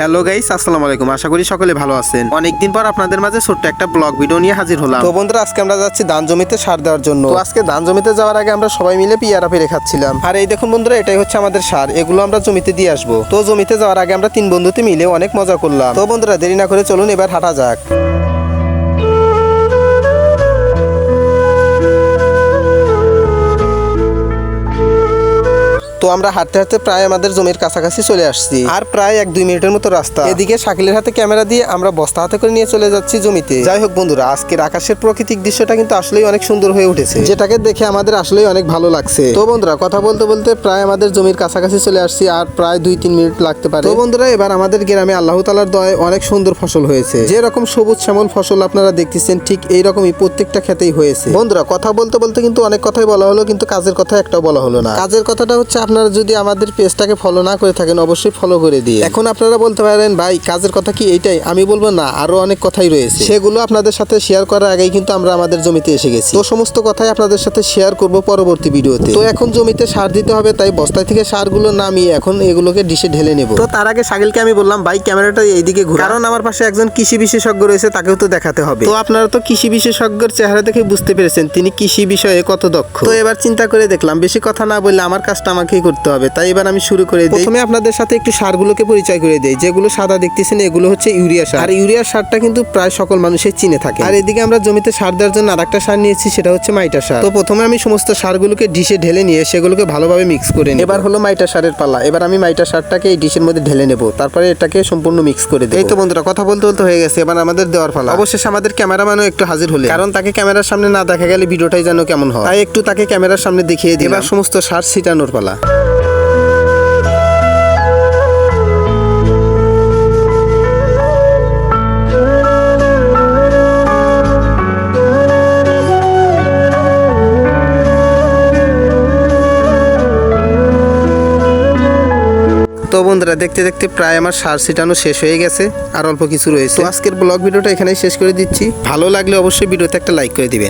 Hello guys আসসালামু আলাইকুম। আশা করি সকলে ভালো আছেন। অনেকদিন পর আপনাদের মাঝে ছোট্ট একটা ব্লগ ভিডিও নিয়ে হাজির হলাম। তো বন্ধুরা আজকে আমরা যাচ্ছি ধান জমিতে সার দেওয়ার জন্য। তো আজকে ধান জমিতে যাওয়ার আগে আমরা সবাই মিলে পিয়ারা পেরে খাচ্ছিলাম। আর এই দেখুন বন্ধুরা এটাই হচ্ছে আমাদের সার। এগুলো আমরা জমিতে দিয়ে আসব। তো জমিতে যাওয়ার আগে আমরা তিন বন্ধুতে মিলে অনেক মজা করলাম। তো বন্ধুরা দেরি না করে চলুন এবার হাঁটা যাক। তো আমরা হাঁটতে হাঁটতে প্রায় আমাদের জমির কাছাকাছি চলে আসছি। আর প্রায় এক দুই মিনিটের মতো রাস্তা। এদিকে শাকিলের হাতে ক্যামেরা দিয়ে আমরা বস্তা হাতে করে নিয়ে চলে যাচ্ছি জমিতে। যাই হোক বন্ধুরা, আজকের আকাশের প্রাকৃতিক দৃশ্যটা কিন্তু আসলেই অনেক সুন্দর হয়ে উঠেছে। যেটাকে দেখে আমাদের আসলেই অনেক ভালো লাগছে। তো বন্ধুরা, কথা বলতে বলতে প্রায় আমাদের জমির কাছাকাছি চলে আসছি, আর প্রায় দুই তিন মিনিট লাগতে পারে। তো বন্ধুরা, এবার আমাদের গ্রামে আল্লাহ তালার দয় অনেক সুন্দর ফসল হয়েছে। যে রকম সবুজ শ্যামল ফসল আপনারা দেখতেছেন, ঠিক এই রকমই প্রত্যেকটা ক্ষেতেই হয়েছে। বন্ধুরা, কথা বলতে বলতে কিন্তু অনেক কথাই বলা হলো, কিন্তু কাজের কথা একটাও বলা হলো না। কাজের কথাটা হচ্ছে আপনারা যদি আমাদের পেজটাকে ফলো না করে থাকেন, অবশ্যই ফলো করে দিয়ে। এখন আপনারা বলতে পারেন, ভাই, কাজের কথা কি এইটাই? আমি বলব, না, আরও অনেক কথাই রয়েছে। সেগুলো আপনাদের সাথে শেয়ার করার আগেই কিন্তু আমরা আমাদের জমিতে এসে গেছি। তো সমস্ত কথাই আপনাদের সাথে শেয়ার করব পরবর্তী ভিডিওতে। তো এখন জমিতে সার দিতে হবে, তাই বস্তায় থেকে সারগুলো নামিয়ে এখন এগুলোকে ডিশে ঢেলে নেব। তো তার আগে সাগিলকে আমি বললাম, ভাই, ক্যামেরাটা এইদিকে ঘুরে কারণ আমার পাশে একজন কৃষি বিশেষজ্ঞ রয়েছে, তাকেও তো দেখাতে হবে। তো আপনারা তো কৃষি বিশেষজ্ঞের চেহারা দেখে বুঝতে পেরেছেন, তিনি কৃষি বিষয়ে কত দক্ষ। তো এবার চিন্তা করে দেখলাম, বেশি কথা না বললে আমার কাজটা করতে হবে। তাই এবার আমি শুরু করে দিই। প্রথমে আপনাদের সাথে একটু সারগুলোকে পরিচয় করে দেই। যেগুলো সাদা দেখতেছেন এগুলো হচ্ছে ইউরিয়া সার। আর ইউরিয়া সারটা কিন্তু প্রায় সকল মানুষের চিনে থাকে। আর এদিকে আমরা জমিতে সার দেওয়ার জন্য আরেকটা সার নিয়েছি সেটা হচ্ছে মাইটা সার। তো প্রথমে আমি সমস্ত সারগুলোকে ডিশে ঢেলে নিয়ে সেগুলোকে ভালোভাবে মিক্স করে নিই এবার হলো মাইটা সারের পাল্লা এবার আমি মাইটা সারটাকে এই ডিশের মধ্যে ঢেলে নেব। তারপরে এটাকে সম্পূর্ণ মিক্স করে দেব। এই তো বন্ধুরা কথা বলতে বলতে হয়ে গেছে। এবার আমাদের দেওয়ার পালা। অবশেষে আমাদের ক্যামেরাম্যানও একটু হাজির হলে কারণ তাকে ক্যামেরার সামনে না দেখা গেলে ভিডিওটাই যেন কেমন হয়। তাই একটু তাকে ক্যামেরার সামনে দেখিয়ে দিই এবার সমস্ত সার ছিটানোর পালা। তো বন্ধুরা, দেখতে দেখতে প্রায় আমার সার ছিটানো শেষ হয়ে গেছে আর অল্প কিছু রয়েছে। আজকের ব্লগ ভিডিওটা এখানেই শেষ করে দিচ্ছি। ভালো লাগলে অবশ্যই ভিডিওতে একটা লাইক করে দিবেন।